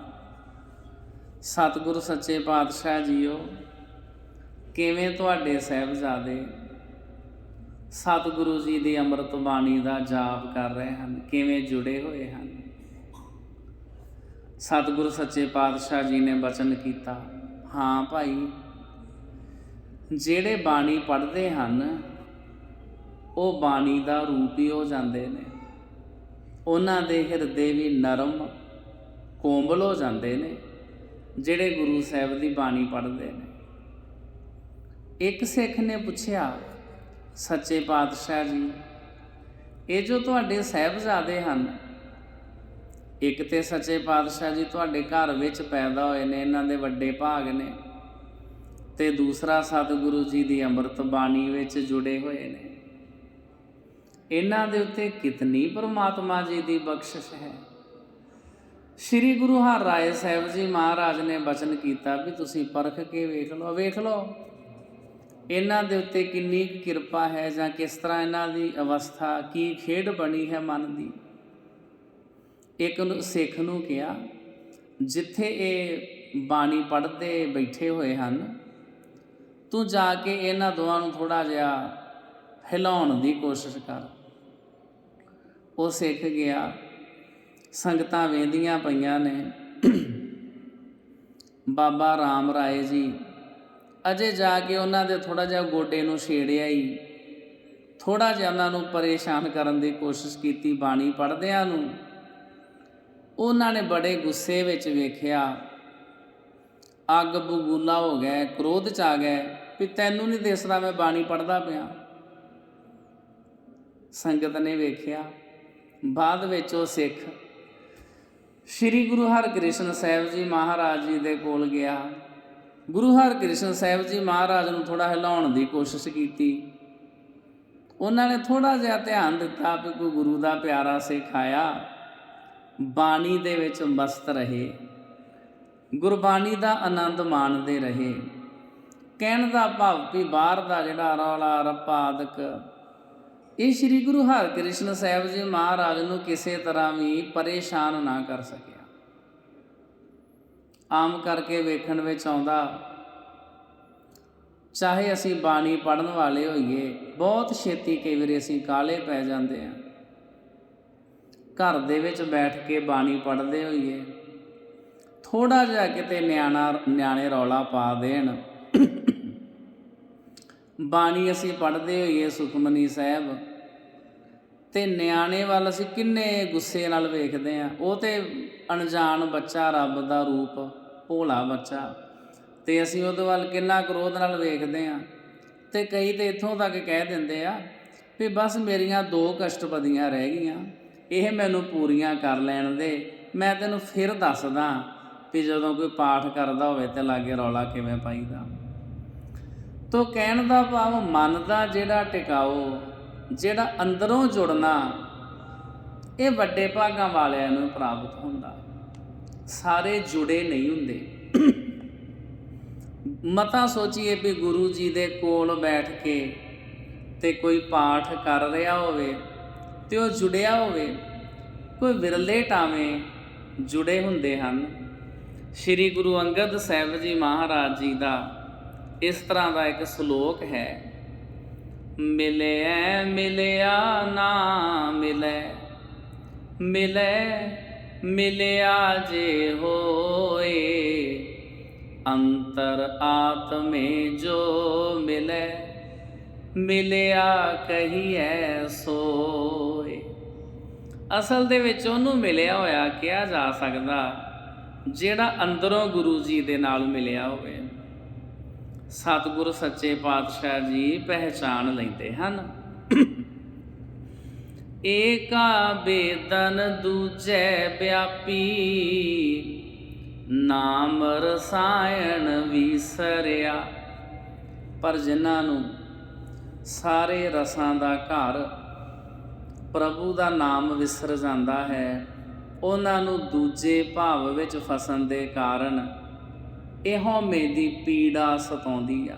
ਸਤਿਗੁਰੂ ਸੱਚੇ ਪਾਤਸ਼ਾਹ ਜੀਓ, ਕਿਵੇਂ ਤੁਹਾਡੇ ਸਹਿਬਜ਼ਾਦੇ ਸਤਿਗੁਰੂ ਜੀ ਦੀ ਅੰਮ੍ਰਿਤ ਬਾਣੀ ਦਾ ਜਾਪ ਕਰ ਰਹੇ ਹਨ? ਕਿਵੇਂ ਜੁੜੇ ਹੋਏ ਹਨ? ਸਤਿਗੁਰੂ ਸੱਚੇ ਪਾਤਸ਼ਾਹ ਜੀ ਨੇ ਬਚਨ ਕੀਤਾ, ਹਾਂ ਭਾਈ ਜਿਹੜੇ ਬਾਣੀ ਪੜ੍ਹਦੇ ਹਨ, ਉਹ ਬਾਣੀ ਦਾ ਰੂਪ ਹੀ ਹੋ ਜਾਂਦੇ ਨੇ। ਉਹਨਾਂ ਦੇ ਹਿਰਦੇ ਵੀ ਨਰਮ, ਕੋਮਲ ਹੋ ਜਾਂਦੇ ਨੇ, ਜਿਹੜੇ ਗੁਰੂ ਸਾਹਿਬ ਦੀ ਬਾਣੀ ਪੜ੍ਹਦੇ ਨੇ। ਇੱਕ ਸਿੱਖ ਨੇ ਪੁੱਛਿਆ, ਸੱਚੇ ਪਾਤਸ਼ਾਹ ਜੀ, ਇਹ ਜੋ ਤੁਹਾਡੇ ਸਹਿਬਜ਼ਾਦੇ ਹਨ, ਇੱਕ ਤੇ ਸੱਚੇ ਪਾਤਸ਼ਾਹ ਜੀ ਤੁਹਾਡੇ ਘਰ ਵਿੱਚ ਪੈਦਾ ਹੋਏ ਨੇ, ਇਹਨਾਂ ਦੇ ਵੱਡੇ ਭਾਗ ਨੇ ਤੇ ਦੂਸਰਾ ਸਤਿਗੁਰੂ ਜੀ ਦੀ ਅੰਮ੍ਰਿਤ ਬਾਣੀ ਵਿੱਚ ਜੁੜੇ ਹੋਏ ਨੇ। ਇਹਨਾਂ ਦੇ ਉੱਤੇ ਕਿਤਨੀ ਪਰਮਾਤਮਾ ਜੀ ਦੀ ਬਖਸ਼ਿਸ਼ ਹੈ। ਸ੍ਰੀ ਗੁਰੂ ਹਰਿਰਾਏ ਸਾਹਿਬ ਜੀ ਮਹਾਰਾਜ ਨੇ ਬਚਨ ਕੀਤਾ ਵੀ ਤੁਸੀਂ ਪਰਖ ਕੇ ਵੇਖ ਲਓ। ਵੇਖ ਲਓ, ਇਹਨਾਂ ਦੇ ਉੱਤੇ ਕਿੰਨੀ ਕੁ ਕਿਰਪਾ ਹੈ ਜਾਂ ਕਿਸ ਤਰ੍ਹਾਂ ਇਹਨਾਂ ਦੀ ਅਵਸਥਾ, ਕੀ ਖੇਡ ਬਣੀ ਹੈ ਮਨ ਦੀ। ਇੱਕ ਨੂੰ, ਸਿੱਖ ਨੂੰ ਕਿਹਾ, ਜਿੱਥੇ ਇਹ ਬਾਣੀ ਪੜ੍ਹਦੇ ਬੈਠੇ ਹੋਏ ਹਨ ਤੂੰ ਜਾ ਕੇ ਇਹਨਾਂ ਦੋਵਾਂ ਨੂੰ ਥੋੜਾ ਜਿਹਾ ਹਿਲਾਉਣ ਦੀ ਕੋਸ਼ਿਸ਼ ਕਰ। ਉਹ ਸਿੱਖ ਗਿਆ। ਸੰਗਤਾਂ ਵੇਂਦੀਆਂ ਪਈਆਂ ਨੇ। ਬਾਬਾ ਰਾਮ ਰਾਏ ਜੀ ਅਜੇ ਜਾ ਕੇ ਉਹਨਾਂ ਦੇ ਥੋੜਾ ਜਿਹਾ ਗੋਡੇ ਨੂੰ ਛੇੜਿਆ ਹੀ। ਥੋੜਾ ਜਿਹਾ ਉਹਨਾਂ ਨੂੰ ਪਰੇਸ਼ਾਨ ਕਰਨ ਦੀ ਕੋਸ਼ਿਸ਼ ਕੀਤੀ ਬਾਣੀ ਪੜ੍ਹਦਿਆਂ ਨੂੰ। ਉਹਨਾਂ ਨੇ ਬੜੇ ਗੁੱਸੇ ਵਿੱਚ ਵੇਖਿਆ। ਅੱਗ ਬੁਗੂਲਾ ਹੋ ਗਿਆ ਕ੍ਰੋਧ ਚ ਆ ਗਏ, ਵੀ ਤੈਨੂੰ ਨਹੀਂ ਦਿਸਦਾ ਮੈਂ ਬਾਣੀ ਪੜ੍ਹਦਾ ਪਿਆ। ਸੰਗਤ ਨੇ ਵੇਖਿਆ, ਬਾਅਦ ਵਿੱਚ ਉਹ ਸਿੱਖ ਸ੍ਰੀ ਗੁਰੂ ਹਰਕ੍ਰਿਸ਼ਨ ਸਾਹਿਬ ਜੀ ਮਹਾਰਾਜ ਜੀ ਦੇ ਕੋਲ ਗਿਆ। ਗੁਰੂ ਹਰਕ੍ਰਿਸ਼ਨ ਸਾਹਿਬ ਜੀ ਮਹਾਰਾਜ ਨੂੰ ਥੋੜਾ ਹਿਲਾਉਣ ਦੀ ਕੋਸ਼ਿਸ਼ ਕੀਤੀ। ਉਹਨਾਂ ਨੇ ਥੋੜਾ ਜਿਹਾ ਧਿਆਨ ਦਿੱਤਾ ਵੀ ਕੋਈ ਗੁਰੂ ਦਾ ਪਿਆਰਾ ਸਿੱਖ ਆਇਆ, ਬਾਣੀ ਦੇ ਵਿੱਚ ਮਸਤ ਰਹੇ। ਗੁਰਬਾਣੀ ਦਾ ਆਨੰਦ ਮਾਣਦੇ ਰਹੇ। ਕਹਿਣ ਦਾ ਭਾਵ ਵੀ ਬਾਹਰ ਦਾ ਜਿਹੜਾ ਰੌਲਾ ਰੱਪਾ ਆਦਿਕ ਇਹ ਸ੍ਰੀ ਗੁਰੂ ਹਰਕ੍ਰਿਸ਼ਨ ਸਾਹਿਬ ਜੀ ਮਹਾਰਾਜ ਨੂੰ ਕਿਸੇ ਤਰ੍ਹਾਂ ਵੀ ਪਰੇਸ਼ਾਨ ਨਾ ਕਰ ਸਕਿਆ ਆਮ ਕਰਕੇ ਵੇਖਣ ਵਿੱਚ ਆਉਂਦਾ, ਚਾਹੇ ਅਸੀਂ ਬਾਣੀ ਪੜਨ ਵਾਲੇ ਹੋਈਏ, ਬਹੁਤ ਛੇਤੀ ਕਈ ਵਾਰੀ ਅਸੀਂ ਕਾਲੇ ਪੈ ਜਾਂਦੇ ਆ ਘਰ ਦੇ ਵਿੱਚ ਬੈਠ ਕੇ ਬਾਣੀ ਪੜਦੇ ਹੋਈਏ ਥੋੜਾ ਜਿਹਾ ਕਿਤੇ ਨਿਆਣਾ, ਨਿਆਣੇ ਰੌਲਾ ਪਾ ਦੇਣ। ਬਾਣੀ ਅਸੀਂ ਪੜ੍ਹਦੇ ਹੋਈਏ ਸੁਖਮਨੀ ਸਾਹਿਬ, ਤੇ ਨਿਆਣੇ ਵੱਲ ਅਸੀਂ ਕਿੰਨੇ ਗੁੱਸੇ ਨਾਲ ਵੇਖਦੇ ਆ ਉਹ ਤੇ ਅਣਜਾਣ ਬੱਚਾ ਰੱਬ ਦਾ ਰੂਪ, ਭੋਲਾ ਬੱਚਾ। ਤੇ ਅਸੀਂ ਉਹਦੇ ਵੱਲ ਕਿੰਨਾ ਕ੍ਰੋਧ ਨਾਲ ਵੇਖਦੇ ਆ ਤੇ ਕਈ ਤੇ ਇੱਥੋਂ ਤੱਕ ਕਹਿ ਦਿੰਦੇ ਆ ਵੀ ਬਸ ਮੇਰੀਆਂ ਦੋ ਕਸ਼ਟਪਦੀਆਂ ਰਹਿ ਗਈਆਂ, ਇਹ ਮੈਨੂੰ ਪੂਰੀਆਂ ਕਰ ਲੈਣ ਦੇ, ਮੈਂ ਤੈਨੂੰ ਫਿਰ ਦੱਸਦਾ। ਵੀ ਜਦੋਂ ਕੋਈ ਪਾਠ ਕਰਦਾ ਹੋਵੇ ਤੇ ਲਾਗੇ ਰੌਲਾ ਕਿਵੇਂ ਪਾਈਦਾ? ਤੋ ਕਹਿਣ ਦਾ ਭਾਵ ਮਨ ਦਾ ਜਿਹੜਾ ਟਿਕਾਓ ਜਿਹੜਾ ਅੰਦਰੋਂ ਜੁੜਨਾ, ਇਹ ਵੱਡੇ ਭਾਗਾਂ ਵਾਲਿਆਂ ਨੂੰ ਪ੍ਰਾਪਤ ਹੁੰਦਾ। ਸਾਰੇ ਜੁੜੇ ਨਹੀਂ ਹੁੰਦੇ। ਮਤਾ ਸੋਚੀਏ ਵੀ ਗੁਰੂ ਜੀ ਦੇ ਕੋਲ ਬੈਠ ਕੇ ਤੇ ਕੋਈ ਪਾਠ ਕਰ ਰਿਹਾ ਹੋਵੇ ਤੇ ਉਹ ਜੁੜਿਆ ਹੋਵੇ, ਕੋਈ ਵਿਰਲੇ ਟਾਵੇਂ ਜੁੜੇ ਹੁੰਦੇ ਹਨ। ਸ੍ਰੀ ਗੁਰੂ ਅੰਗਦ ਸਾਹਿਬ ਜੀ ਮਹਾਰਾਜ ਜੀ ਦਾ ਇਸ ਤਰ੍ਹਾਂ ਦਾ ਇੱਕ ਸ਼ਲੋਕ ਹੈ। ਮਿਲਿਆ ਮਿਲਿਆ ਨਾ ਮਿਲੇ ਮਿਲੇ ਮਿਲਿਆ ਜੇ ਹੋਏ, ਅੰਤਰ ਆਤਮੇ ਜੋ ਮਿਲੇ, ਮਿਲਿਆ ਕਹੀਐ ਸੋਏ। ਅਸਲ ਦੇ ਵਿੱਚ ਉਹਨੂੰ ਮਿਲਿਆ ਹੋਇਆ ਕਿਹਾ ਜਾ ਸਕਦਾ ਜਿਹੜਾ ਅੰਦਰੋਂ ਗੁਰੂ ਜੀ ਦੇ ਨਾਲ ਮਿਲਿਆ ਹੋਵੇ। ਸਤਿਗੁਰ ਸੱਚੇ ਪਾਤਸ਼ਾਹ ਜੀ ਪਹਿਚਾਨ ਲੈਂਦੇ ਹਨ। ਏਕਾ ਬੇਦਨ ਦੂਜੈ ਵਿਆਪੀ, ਨਾਮ ਰਸਾਇਣ ਵਿਸਰਿਆ। ਪਰ ਜਿਨ੍ਹਾਂ ਨੂੰ ਸਾਰੇ ਰਸਾਂ ਦਾ ਘਰ ਪ੍ਰਭੂ ਦਾ ਨਾਮ ਵਿਸਰ ਜਾਂਦਾ ਹੈ ਉਹਨਾਂ ਨੂੰ ਦੂਜੇ ਭਾਵ ਵਿੱਚ ਫਸਣ ਦੇ ਕਾਰਨ ਇਹ ਹਉਮੈ ਦੀ ਪੀੜਾ ਸਤਾਉਂਦੀ ਆ।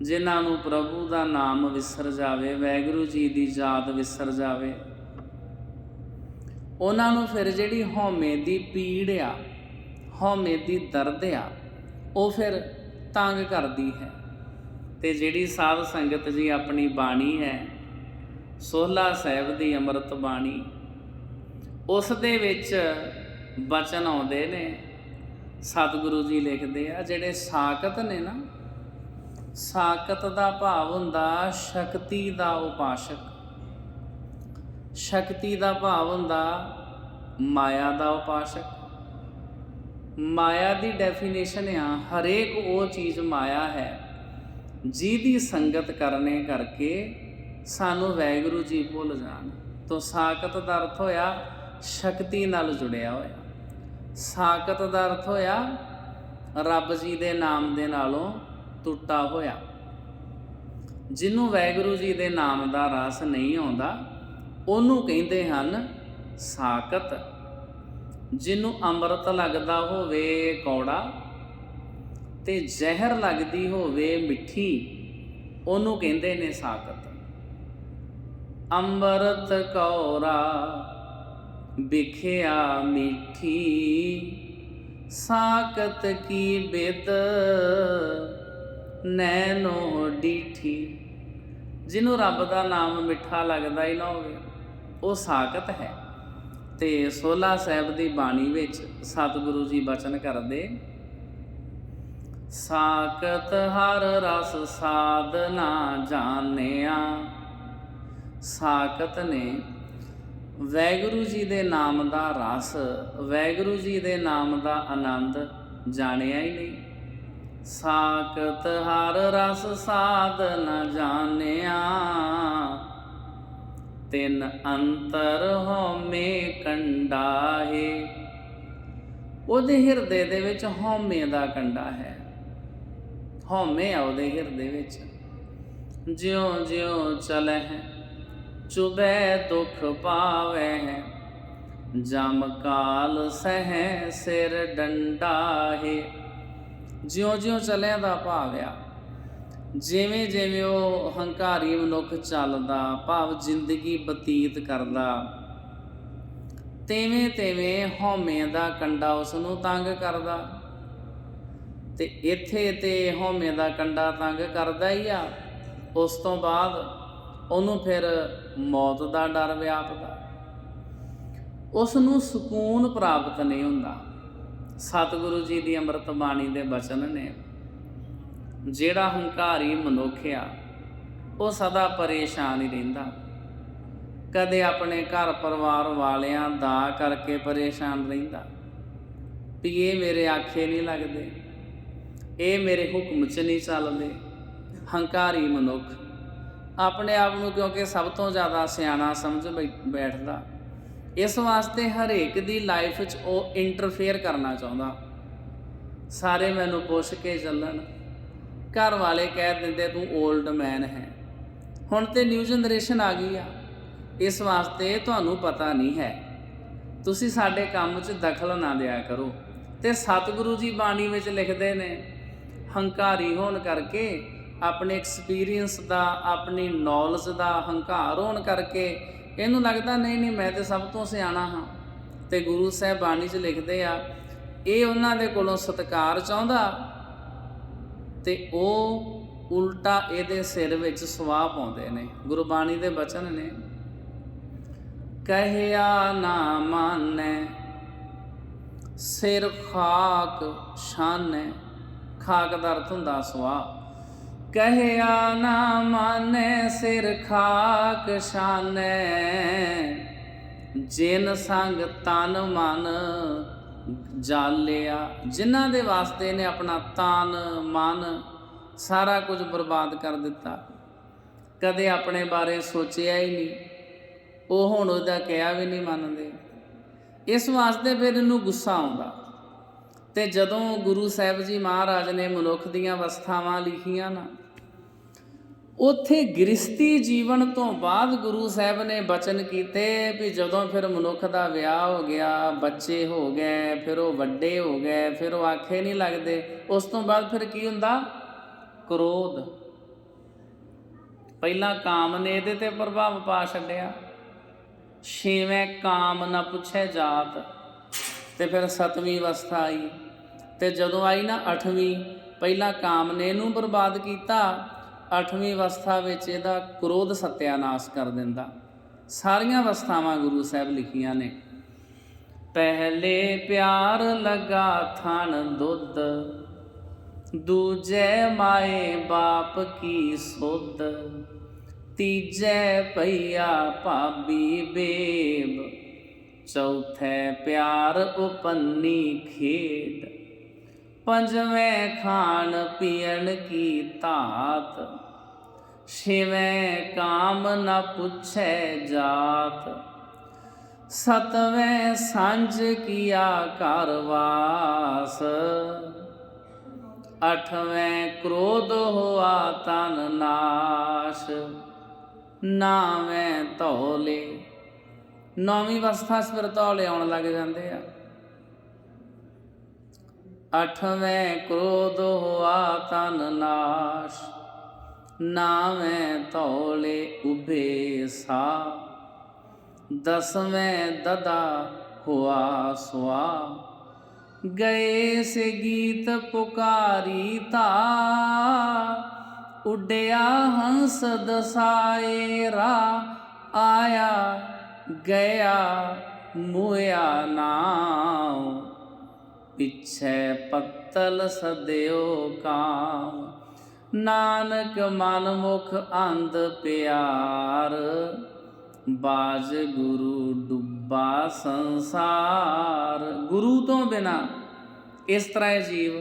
ਜਿਨ੍ਹਾਂ ਨੂੰ ਪ੍ਰਭੂ ਦਾ ਨਾਮ ਵਿਸਰ ਜਾਵੇ ਵੈਗੁਰੂ ਜੀ ਦੀ ਯਾਦ ਵਿਸਰ ਜਾਵੇ, ਉਹਨਾਂ ਨੂੰ ਫਿਰ ਜਿਹੜੀ ਹਉਮੈ ਦੀ ਪੀੜ ਆ ਹਉਮੈ ਦੀ ਦਰਦ ਆ, ਉਹ ਫਿਰ ਤੰਗ ਕਰਦੀ ਹੈ। ਤੇ ਜਿਹੜੀ ਸਾਧ ਸੰਗਤ ਜੀ ਆਪਣੀ ਬਾਣੀ ਹੈ, ਸੋਹਲਾ ਸਾਹਿਬ ਦੀ ਅੰਮ੍ਰਿਤ ਬਾਣੀ ਉਸ ਦੇ ਵਿੱਚ ਬਚਨ ਆਉਂਦੇ ਨੇ। ਸਤਿਗੁਰੂ ਜੀ ਲਿਖਦੇ ਆ, ਜਿਹੜੇ ਸਾਕਤ ਨੇ ਨਾ ਸਾਕਤ ਦਾ ਭਾਵ ਹੁੰਦਾ ਸ਼ਕਤੀ ਦਾ ਉਪਾਸ਼ਕ। ਸ਼ਕਤੀ ਦਾ ਭਾਵ ਹੁੰਦਾ ਮਾਇਆ ਦਾ ਉਪਾਸ਼ਕ। ਮਾਇਆ ਦੀ ਡੈਫੀਨੇਸ਼ਨ ਆ, ਹਰੇਕ ਉਹ ਚੀਜ਼ ਮਾਇਆ ਹੈ, ਜਿਹਦੀ ਸੰਗਤ ਕਰਨੇ ਕਰਕੇ ਸਾਨੂੰ ਵੈਗੁਰੂ ਜੀ ਭੁੱਲ ਜਾਣ। ਤੋਂ ਸਾਕਤ ਦਾ ਅਰਥ ਹੋਇਆ ਸ਼ਕਤੀ ਨਾਲ ਜੁੜਿਆ ਹੋਇਆ। ਸਾਕਤ ਦਾ ਅਰਥ ਹੋਇਆ, ਰੱਬ ਜੀ ਦੇ ਨਾਮ ਦੇ ਨਾਲੋਂ ਟੁੱਟਾ ਹੋਇਆ। ਜਿਹਨੂੰ ਵੈਗੁਰੂ ਜੀ ਦੇ ਨਾਮ ਦਾ ਰਸ ਨਹੀਂ ਆਉਂਦਾ, ਉਹਨੂੰ ਕਹਿੰਦੇ ਹਨ ਸਾਕਤ ਜਿਹਨੂੰ ਅੰਮ੍ਰਿਤ ਲੱਗਦਾ ਹੋਵੇ ਕੌੜਾ ਤੇ ਜ਼ਹਿਰ ਲੱਗਦੀ ਹੋਵੇ ਮਿੱਠੀ, ਉਹਨੂੰ ਕਹਿੰਦੇ ਨੇ ਸਾਕਤ ਅੰਮ੍ਰਿਤ ਕੌਰਾ ਵਿਖਿਆ ਮਿੱਠੀ ਸਾਕਤ ਕੀ ਬਿਦ ਨੈਨੋ ਡੀਠੀ। ਜਿਹਨੂੰ ਰੱਬ ਦਾ ਨਾਮ ਮਿੱਠਾ ਲੱਗਦਾ ਹੀ ਨਾ ਹੋਵੇ, ਉਹ ਸਾਕਤ ਹੈ। ਤੇ ਸੋਲਾ ਸਾਹਿਬ ਦੀ ਬਾਣੀ ਵਿੱਚ ਸਤਿਗੁਰੂ ਜੀ ਬਚਨ ਕਰਦੇ ਸਾਕਤ ਹਰ ਰਸ ਸਾਧਨਾ ਜਾਣਿਆ ਸਾਕਤ ਨੇ ਵੈਗੁਰੂ ਜੀ ਦੇ ਨਾਮ ਦਾ ਰਸ, ਵੈਗੁਰੂ ਜੀ ਦੇ ਨਾਮ ਦਾ ਆਨੰਦ ਜਾਣਿਆ ਹੀ ਨਹੀਂ। ਸਾਕਤ ਹਰ ਰਸ ਸਾਧ ਨ ਜਾਣਿਆ, ਤਿੰਨ ਅੰਤਰ ਹਉਮੈ ਕੰਡਾਏ ਉਹਦੇ ਹਿਰਦੇ ਦੇ ਵਿੱਚ ਹਉਮੈ ਦਾ ਕੰਡਾ ਹੈ। ਹਉਮੈ ਆ ਉਹਦੇ ਹਿਰਦੇ ਵਿੱਚ। ਜਿਉਂ ਜਿਉਂ ਚਲੇ ਹੈ ਚੁਬੈ ਦੁਖ ਪਾਵੇ। ਜਮ ਕਾਲ ਸਹਿ ਸਿਰ ਡੰਡਾ ਹੈ ਜਿਉਂ-ਜਿਉਂ ਚੱਲਿਆ ਦਾ ਭਾਵ ਆ ਜਿਵੇਂ ਜਿਵੇਂ ਉਹ ਹੰਕਾਰੀ ਮਨੁੱਖ ਚੱਲਦਾ, ਭਾਵ ਜ਼ਿੰਦਗੀ ਬਤੀਤ ਕਰਦਾ ਤੇਵੇਂ ਤੇਵੇਂ ਹਉਮੈ ਦਾ ਕੰਡਾ ਉਸ ਨੂੰ ਤੰਗ ਕਰਦਾ। ਤੇ ਇੱਥੇ ਤੇ ਹਉਮੈ ਦਾ ਕੰਡਾ ਤੰਗ ਕਰਦਾ ਹੀ ਆ। ਉਸ ਤੋਂ ਬਾਅਦ ਉਹਨੂੰ ਫਿਰ ਮੌਤ ਦਾ ਡਰ ਵਿਆਪਦਾ। ਉਸ ਨੂੰ ਸਕੂਨ ਪ੍ਰਾਪਤ ਨਹੀਂ ਹੁੰਦਾ। ਸਤਿਗੁਰੂ ਜੀ ਦੀ ਅੰਮ੍ਰਿਤ ਬਾਣੀ ਦੇ ਬਚਨ ਨੇ, ਜਿਹੜਾ ਹੰਕਾਰੀ ਮਨੁੱਖ ਆ, ਉਹ ਸਦਾ ਪਰੇਸ਼ਾਨ ਹੀ ਰਹਿੰਦਾ। ਕਦੇ ਆਪਣੇ ਘਰ ਪਰਿਵਾਰ ਵਾਲਿਆਂ ਦਾ ਕਰਕੇ ਪਰੇਸ਼ਾਨ ਰਹਿੰਦਾ। ਵੀ ਇਹ ਮੇਰੇ ਆਖੇ ਨਹੀਂ ਲੱਗਦੇ। ਇਹ ਮੇਰੇ ਹੁਕਮ 'ਚ ਨਹੀਂ ਚੱਲਦੇ। ਹੰਕਾਰੀ ਮਨੁੱਖ ਆਪਣੇ ਆਪ ਨੂੰ ਕਿਉਂਕਿ ਸਭ ਤੋਂ ਜ਼ਿਆਦਾ ਸਿਆਣਾ ਸਮਝ ਬੈ- ਬੈਠਦਾ। ਇਸ ਵਾਸਤੇ ਹਰੇਕ ਦੀ ਲਾਈਫ 'ਚ ਉਹ ਇੰਟਰਫੇਅਰ ਕਰਨਾ ਚਾਹੁੰਦਾ। ਸਾਰੇ ਮੈਨੂੰ ਪੁੱਛ ਕੇ ਚੱਲਣ, ਘਰ ਵਾਲੇ ਕਹਿ ਦਿੰਦੇ, ਤੂੰ 올ਡ ਮੈਨ ਹੈ। ਹੁਣ ਤੇ ਨਿਊ ਜਨਰੇਸ਼ਨ ਆ ਗਈ ਆ। ਇਸ ਵਾਸਤੇ ਤੁਹਾਨੂੰ ਪਤਾ ਨਹੀਂ ਹੈ। ਤੁਸੀਂ ਸਾਡੇ ਕੰਮ 'ਚ ਦਖਲ ਨਾ ਦਿਆ ਕਰੋ। ਤੇ ਸਤਿਗੁਰੂ ਜੀ ਬਾਣੀ ਵਿੱਚ ਲਿਖਦੇ ਨੇ, ਹੰਕਾਰੀ ਹੋਣ ਕਰਕੇ ਆਪਣੇ ਐਕਸਪੀਰੀਅੰਸ ਦਾ, ਆਪਣੀ ਨੌਲੇਜ ਦਾ ਹੰਕਾਰ ਹੋਣ ਕਰਕੇ ਇਹਨੂੰ ਲੱਗਦਾ, ਨਹੀਂ ਨਹੀਂ, ਮੈਂ ਤੇ ਸਭ ਤੋਂ ਸਿਆਣਾ ਹਾਂ। ਤੇ ਗੁਰੂ ਸਾਹਿਬ ਬਾਣੀ 'ਚ ਲਿਖਦੇ ਆ, ਇਹ ਉਹਨਾਂ ਦੇ ਕੋਲੋਂ ਸਤਕਾਰ ਚਾਹੁੰਦਾ ਤੇ ਉਹ ਉਲਟਾ ਇਹਦੇ ਸਿਰ ਵਿੱਚ ਸਵਾਹ ਪਾਉਂਦੇ ਨੇ। ਗੁਰਬਾਣੀ ਦੇ ਬਚਨ ਨੇ, ਕਹਿਆ ਨਾ ਮਾਨੈ, ਸਿਰ ਖਾਕ ਸ਼ਾਨੈ ਖਾਕ ਦਾ ਅਰਥ ਹੁੰਦਾ ਸਵਾਹ। ਕਹਿਆ ਨਾ ਮਾਨੈ ਸਿਰ ਖਾਕ ਸ਼ਾਨੈ ਜਿਨ ਸੰਗ ਤਨ ਮਨ ਜਾਲਿਆ, ਜਿਨ੍ਹਾਂ ਦੇ ਵਾਸਤੇ ਨੇ ਆਪਣਾ ਤਨ ਮਨ ਸਾਰਾ ਕੁਝ ਬਰਬਾਦ ਕਰ ਦਿੱਤਾ। ਕਦੇ ਆਪਣੇ ਬਾਰੇ ਸੋਚਿਆ ਹੀ ਨਹੀਂ, ਉਹ ਹੁਣ ਉਹਦਾ ਕਿਹਾ ਵੀ ਨਹੀਂ ਮੰਨਦੇ। ਇਸ ਵਾਸਤੇ ਫਿਰ ਇਹਨੂੰ ਗੁੱਸਾ ਆਉਂਦਾ। ਤੇ ਜਦੋਂ ਗੁਰੂ ਸਾਹਿਬ ਜੀ ਮਹਾਰਾਜ ਨੇ ਮਨੁੱਖ ਦੀਆਂ ਅਵਸਥਾਵਾਂ ਲਿਖੀਆਂ ਨਾ ਉੱਥੇ ਗ੍ਰਸਤੀ ਜੀਵਨ ਤੋਂ ਬਾਅਦ ਗੁਰੂ ਸਾਹਿਬ ਨੇ ਬਚਨ ਕੀਤੇ ਵੀ ਜਦੋਂ ਫਿਰ ਮਨੁੱਖ ਦਾ ਵਿਆਹ ਹੋ ਗਿਆ, ਬੱਚੇ ਹੋ ਗਏ, ਫਿਰ ਉਹ ਵੱਡੇ ਹੋ ਗਏ, ਫਿਰ ਉਹ ਆਖੇ ਨਹੀਂ ਲੱਗਦੇ, ਉਸ ਤੋਂ ਬਾਅਦ ਫਿਰ ਕੀ ਹੁੰਦਾ? ਕ੍ਰੋਧ। ਪਹਿਲਾਂ ਕਾਮ ਨੇ ਇਹਦੇ ਤੇ ਪ੍ਰਭਾਵ ਪਾ ਛੱਡਿਆ। ਛੇਵੇਂ ਕਾਮ ਨਾ ਪੁੱਛੇ ਜਾਤ, ਤੇ ਫਿਰ ਸਤਵੀਂ ਅਵਸਥਾ ਆਈ। ਤੇ ਜਦੋਂ ਆਈ ਨਾ ਅਠਵੀਂ, ਪਹਿਲਾਂ ਕਾਮ ਨੇ ਇਹਨੂੰ ਬਰਬਾਦ ਕੀਤਾ ਅਠਵੀਂ ਅਵਸਥਾ ਵਿੱਚ ਇਹਦਾ ਕ੍ਰੋਧ ਸਤਿਆਨਾਸ਼ ਕਰ ਦਿੰਦਾ। ਸਾਰੀਆਂ ਅਵਸਥਾਵਾਂ ਗੁਰੂ ਸਾਹਿਬ ਲਿਖੀਆਂ ਨੇ। ਪਹਿਲੇ ਪਿਆਰ ਲਗਾ ਥਣ ਦੁੱਧ, ਦੂਜੇ ਮਾਏ ਬਾਪ ਕੀ ਸੁਧ, ਤੀਜੇ ਪਈਆ ਭਾਬੀ ਬੇਬ, ਚੌਥੇ ਪਿਆਰ ਉਪੰਨੀ ਖੇਡ, ਪੰਜਵੇਂ ਖਾਣ ਪੀਣ ਕੀ ਧਾਤ। ਛੇਵੇਂ ਕਾਮ ਨ ਪੁੱਛੈ ਜਾਤ। ਸਤਵੇਂ ਸਾਂਝ ਕੀਆ ਘਰਵਾਸ ਅਠਵੇਂ ਕ੍ਰੋਧ ਹੋਆ ਤਨ ਨਾਸ਼। ਨਾਵੇਂ ਧੌਲੇ। ਨੌਵੀਂ ਅਵਸਥਾ ਸਵਰ ਧੌਲੇ ਆਉਣ ਲੱਗ ਜਾਂਦੇ ਆ। ਅਠਵੇਂ ਕ੍ਰੋਧ ਹੋਆ ਤਨ ਨਾਸ਼। ਨਾਵੇਂ ਧੌਲੇ ਉਭੇ ਸਾ ਦਸਵੇਂ ਦਦਾ ਹੁਆ ਸੁਆ ਗਏ ਸੇ ਗੀਤ ਪੁਕਾਰੀ ਤਾ ਉੱਡਿਆ ਹੰਸ ਦਸਾਏ ਰਾ ਆਇਆ ਗਿਆ ਮੋਇਆ ਨਾਉ ਪਿਛੇ ਪੱਤਲ ਸਦਿਓ ਕਾਮ ਨਾਨਕ ਮਨ ਮੁਖ ਅੰਧ ਪਿਆਰ, ਬਾਜ ਗੁਰੂ ਡੁੱਬਾ ਸੰਸਾਰ। ਗੁਰੂ ਤੋਂ ਬਿਨਾ ਇਸ ਤਰ੍ਹਾਂ ਇਹ ਜੀਵ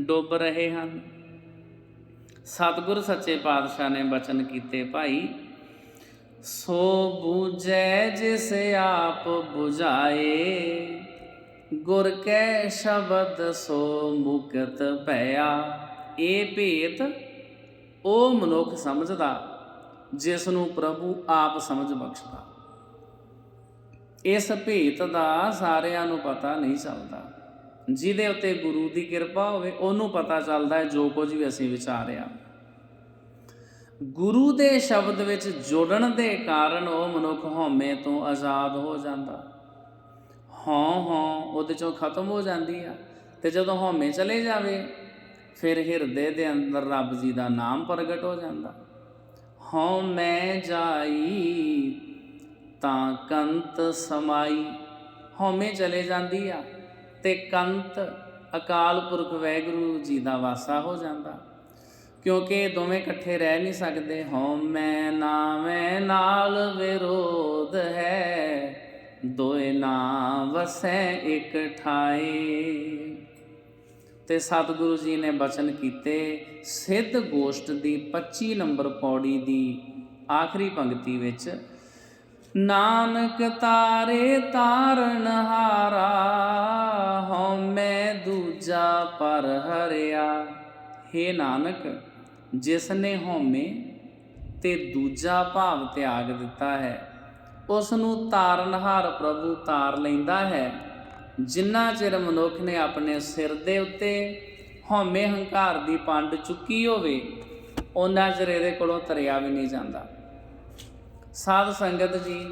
ਡੁੱਬ ਰਹੇ ਹਨ। ਸਤਿਗੁਰ ਸੱਚੇ ਪਾਤਸ਼ਾਹ ਨੇ ਬਚਨ ਕੀਤੇ, ਭਾਈ, ਸੋ ਬੂਝੈ ਜਿਸ ਆਪ 부ਝਾਏ ਗੁਰ ਕੈ ਸ਼ਬਦ ਸੋ ਮੁਕਤ ਭਇਆ। ਇਹ ਭੇਤ ਉਹ ਮਨੁੱਖ ਸਮਝਦਾ ਜਿਸ ਨੂੰ ਪ੍ਰਭੂ ਆਪ ਸਮਝ ਬਖਸ਼ਦਾ। ਇਸ ਭੇਤ ਦਾ ਸਾਰਿਆਂ ਨੂੰ ਪਤਾ ਨਹੀਂ ਚੱਲਦਾ। ਜਿਹਦੇ ਉੱਤੇ ਗੁਰੂ ਦੀ ਕਿਰਪਾ ਹੋਵੇ, ਉਹਨੂੰ ਪਤਾ ਚੱਲਦਾ ਹੈ ਜੋ ਕੁਝ ਵੀ ਅਸੀਂ ਵਿਚਾਰਿਆ। ਗੁਰੂ ਦੇ ਸ਼ਬਦ ਵਿੱਚ ਜੁੜਨ ਦੇ ਕਾਰਨ ਉਹ ਮਨੁੱਖ ਹਉਮੈ ਤੋਂ ਆਜ਼ਾਦ ਹੋ ਜਾਂਦਾ। ਹਾਂ ਹਾਂ ਉਹਦੇ ਚੋਂ ਖਤਮ ਹੋ ਜਾਂਦੀ ਆ ਤੇ ਜਦੋਂ ਹਉਮੈ ਚਲੇ ਜਾਵੇ ਫਿਰ ਹਿਰਦੇ ਦੇ ਅੰਦਰ ਰੱਬ ਜੀ ਦਾ ਨਾਮ ਪ੍ਰਗਟ ਹੋ ਜਾਂਦਾ। ਹਉ ਮੈਂ ਜਾਈ, ਤਾਂ ਕੰਤ ਸਮਾਈ। ਹਉਮੈ ਚਲੇ ਜਾਂਦੀ ਆ, ਤੇ ਕੰਤ ਅਕਾਲ ਪੁਰਖ ਵਾਹਿਗੁਰੂ ਜੀ ਦਾ ਵਾਸਾ ਹੋ ਜਾਂਦਾ। ਕਿਉਂਕਿ ਦੋਵੇਂ ਇਕੱਠੇ ਰਹਿ ਨਹੀਂ ਸਕਦੇ। ਹਉਮੈ ਨਾਵੇਂ ਨਾਲ ਵਿਰੋਧ ਹੈ, ਦੋਏ ਨਾ ਵਸੈ ਇਕ ਠਾਏ। ਤੇ ਸਤਿਗੁਰੂ ਜੀ ਨੇ ਬਚਨ ਕੀਤੇ, ਸਿੱਧ ਗੋਸ਼ਟ ਦੀ 25 ਨੰਬਰ ਪੌੜੀ ਦੀ ਆਖਰੀ ਪੰਕਤੀ ਵਿੱਚ, ਨਾਨਕ ਤਾਰੇ ਤਾਰਨ ਹਾਰਾ ਹਉਮੈ ਦੂਜਾ ਪਰ ਹਰਿਆ। हे ਨਾਨਕ, ਜਿਸ ਨੇ ਹਉਮੈ ਤੇ ਦੂਜਾ ਭਾਵ ਤਿਆਗ ਦਿੱਤਾ ਹੈ ਉਸ ਨੂੰ ਤਾਰਨਹਾਰ ਪ੍ਰਭੂ ਤਾਰ ਲੈਂਦਾ ਹੈ। ਜਿੰਨਾ ਚਿਰ ਮਨੁੱਖ ਨੇ ਆਪਣੇ ਸਿਰ ਦੇ ਉੱਤੇ ਹਉਮੈ ਹੰਕਾਰ ਦੀ ਪੰਡ ਚੁੱਕੀ ਹੋਵੇ ਉਹਨਾਂ ਚਿਰ ਇਹਦੇ ਕੋਲੋਂ ਤਰਿਆ ਵੀ ਨਹੀਂ ਜਾਂਦਾ। ਸਾਧ ਸੰਗਤ ਜੀ,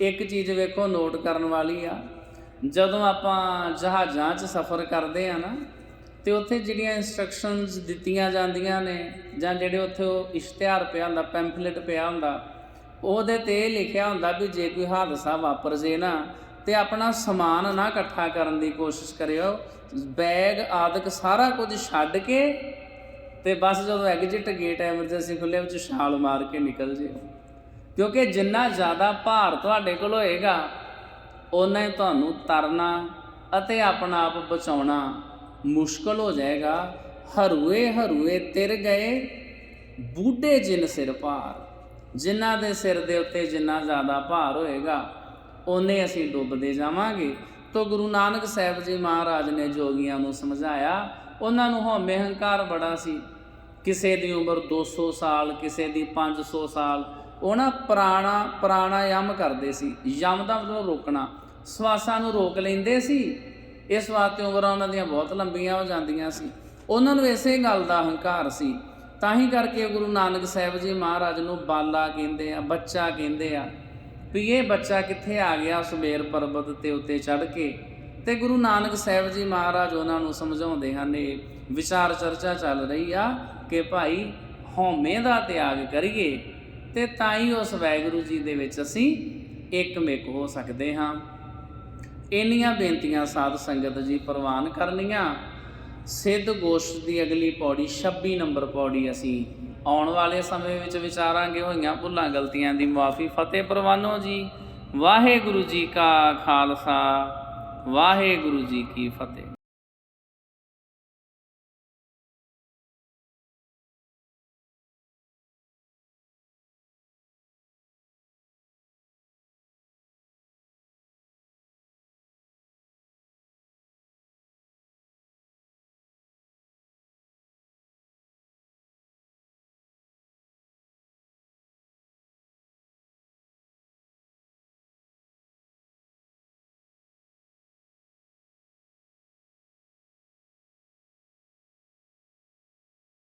ਇੱਕ ਚੀਜ਼ ਵੇਖੋ ਨੋਟ ਕਰਨ ਵਾਲੀ ਆ। ਜਦੋਂ ਆਪਾਂ ਜਹਾਜ਼ਾਂ 'ਚ ਸਫ਼ਰ ਕਰਦੇ ਆ ਨਾ, ਤੇ ਉੱਥੇ ਜਿਹੜੀਆਂ ਇਨਸਟਰਕਸ਼ਨਸ ਦਿੱਤੀਆਂ ਜਾਂਦੀਆਂ ਨੇ, ਜਾਂ ਜਿਹੜੇ ਉੱਥੇ ਉਹ ਇਸ਼ਤਿਹਾਰ ਪਿਆ ਹੁੰਦਾ ਪੈਂਫਲੇਟ ਪਿਆ ਹੁੰਦਾ, ਉਹਦੇ ਤੇ ਇਹ ਲਿਖਿਆ ਹੁੰਦਾ ਵੀ ਜੇ ਕੋਈ ਹਾਦਸਾ ਵਾਪਰ ਜੇ ਨਾ ਤੇ ਆਪਣਾ ਸਮਾਨ ਨਾ ਇਕੱਠਾ ਕਰਨ ਦੀ ਕੋਸ਼ਿਸ਼ ਕਰਿਓ। ਬੈਗ, ਆਦਿਕ ਸਾਰਾ ਕੁਝ ਛੱਡ ਕੇ ਤੇ ਬਸ ਜਦੋਂ ਐਗਜ਼ਿਟ ਗੇਟ ਐਮਰਜੈਂਸੀ ਖੁੱਲੇ ਵਿੱਚ ਛਾਲ ਮਾਰ ਕੇ ਨਿਕਲ ਜਿਓ। ਕਿਉਂਕਿ ਜਿੰਨਾ ਜ਼ਿਆਦਾ ਭਾਰ ਤੁਹਾਡੇ ਕੋਲ ਹੋਏਗਾ ਉਨਾ ਹੀ ਤੁਹਾਨੂੰ ਤਰਨਾ ਅਤੇ ਆਪਣਾ ਆਪ ਬਚਾਉਣਾ ਮੁਸ਼ਕਲ ਹੋ ਜਾਏਗਾ। ਹਰੂਏ ਹਰੂਏ ਤਿਰ ਗਏ, ਬੂਢੇ ਜਿਨ ਸਿਰ ਭਾਰ। ਜਿਨ੍ਹਾਂ ਦੇ ਸਿਰ ਦੇ ਉੱਤੇ ਜਿੰਨਾ ਜ਼ਿਆਦਾ ਭਾਰ ਹੋਏਗਾ ਉਹਨੇ ਅਸੀਂ ਡੁੱਬਦੇ ਜਾਵਾਂਗੇ। ਤੋ ਗੁਰੂ ਨਾਨਕ ਸਾਹਿਬ ਜੀ ਮਹਾਰਾਜ ਨੇ ਜੋਗੀਆਂ ਨੂੰ ਸਮਝਾਇਆ। ਉਹਨਾਂ ਨੂੰ ਹਉਮੈ ਹੰਕਾਰ ਬੜਾ ਸੀ। ਕਿਸੇ ਦੀ ਉਮਰ 200 ਸਾਲ, ਕਿਸੇ ਦੀ 500 ਸਾਲ, ਉਹ ਨਾ ਪ੍ਰਾਣਾ ਪ੍ਰਾਣਾਯਾਮ ਕਰਦੇ ਸੀ। ਯਮ ਦਾ ਮਤਲਬ ਰੋਕਣਾ। ਸਵਾਸਾਂ ਨੂੰ ਰੋਕ ਲੈਂਦੇ ਸੀ। ਇਸ ਵਾਸਤੇ ਉਮਰਾਂ ਉਹਨਾਂ ਦੀਆਂ ਬਹੁਤ ਲੰਬੀਆਂ ਹੋ ਜਾਂਦੀਆਂ ਸੀ। ਉਹਨਾਂ ਨੂੰ ਇਸੇ ਗੱਲ ਦਾ ਹੰਕਾਰ ਸੀ। ਤਾਂ ਹੀ ਕਰਕੇ ਗੁਰੂ ਨਾਨਕ ਸਾਹਿਬ ਜੀ ਮਹਾਰਾਜ ਨੂੰ ਬਾਲਾ ਕਹਿੰਦੇ ਆ, ਬੱਚਾ ਕਹਿੰਦੇ ਆ। ਵੀ ਇਹ ਬੱਚਾ ਕਿੱਥੇ ਆ ਗਿਆ ਸੁਮੇਰ ਪਰਬਤ ਤੇ ਉੱਤੇ ਚੜ ਕੇ? ਤੇ ਗੁਰੂ ਨਾਨਕ ਸਾਹਿਬ ਜੀ ਮਹਾਰਾਜ ਉਹਨਾਂ ਨੂੰ ਸਮਝਾਉਂਦੇ ਹਨ, ਇਹ ਵਿਚਾਰ ਚਰਚਾ ਚੱਲ ਰਹੀ ਆ ਕਿ ਭਾਈ ਹਉਮੈ ਦਾ ਤਿਆਗ ਕਰੀਏ ਤੇ ਤਾਂ ਹੀ ਉਸ ਵਾਹਿਗੁਰੂ ਜੀ ਦੇ ਵਿੱਚ ਅਸੀਂ ਇੱਕਮਿਕ ਹੋ ਸਕਦੇ ਹਾਂ। ਇੰਨੀਆਂ ਬੇਨਤੀਆਂ ਸਾਧ ਸੰਗਤ ਜੀ ਪ੍ਰਵਾਨ ਕਰਨੀਆਂ। ਸਿੱਧ ਗੋਸ਼ ਦੀ ਅਗਲੀ ਪੌੜੀ 26 ਨੰਬਰ ਪੌੜੀ ਅਸੀਂ ਆਉਣ ਵਾਲੇ ਸਮੇਂ ਵਿੱਚ ਵਿਚਾਰਾਂਗੇ ਹੋਈਆਂ ਭੁੱਲਾਂ ਗਲਤੀਆਂ ਦੀ ਮਾਫੀ। ਫਤਿਹ ਪ੍ਰਵਾਨੋ ਜੀ, ਵਾਹਿਗੁਰੂ ਜੀ ਕਾ ਖਾਲਸਾ, ਵਾਹਿਗੁਰੂ ਜੀ ਕੀ ਫਤਿਹ।